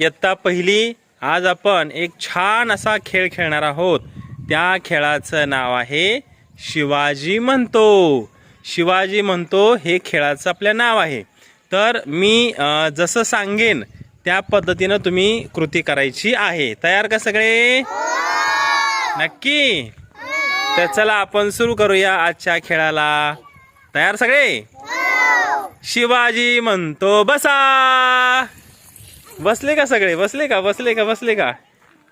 इयत्ता पहिली आज आपण एक छान असा खेळ खेळणार आहोत. त्या खेळाचं नाव आहे शिवाजी म्हणतो. शिवाजी म्हणतो हे खेळाचं आपलं नाव आहे. तर मी जसं सांगेन त्या पद्धतीनं तुम्ही कृती करायची आहे. तयार का सगळे? नक्की? तर चला आपण सुरू करूया आजच्या खेळाला. तयार सगळे? शिवाजी म्हणतो बसा! बसले का सगळे? बसले का? बसले का? बसले का?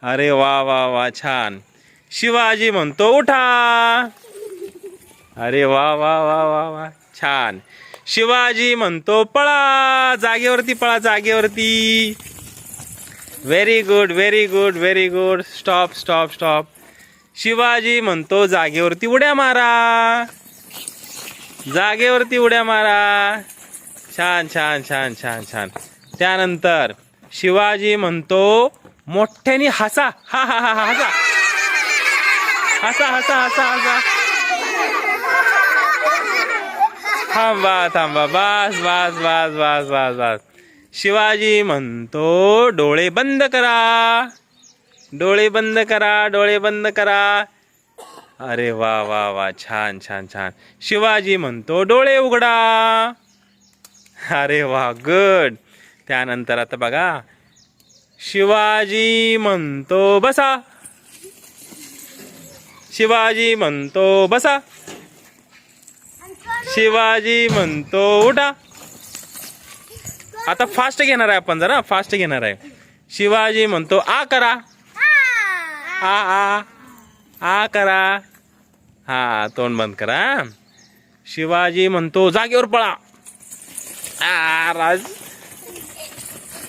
अरे वा वा वा छान. शिवाजी म्हणतो उठा. अरे वा वा वा वा वा छान. शिवाजी म्हणतो पळा जागेवरती पळा जागेवरती. Very good very good very good stop stop stop Shivaji म्हणतो जागेवरती उड्या मारा. जागेवरती उड्या मारा. छान छान छान छान छान. त्यानंतर शिवाजी म्हणतो मोठ्याने हसा. हा हा हा हसा. हसा हसा हसा हसा. थांबा थांबा. बस बस बस बस बस बस. शिवाजी म्हणतो डोळे बंद करा. डोळे बंद करा डोळे बंद करा. अरे वा वा वा. छान छान छान. शिवाजी म्हणतो डोळे उघडा. अरे वा गुड. त्यानंतर आता बघा. शिवाजी म्हणतो बसा. शिवाजी म्हणतो बसा. शिवाजी म्हणतो उठा. आता फास्ट घेणार आहे आपण जरा फास्ट घेणार आहे. शिवाजी म्हणतो आ करा. आ आ. आ करा. हा तोंड बंद करा शिवाजी म्हणतो जागेवर पळा. आ राज.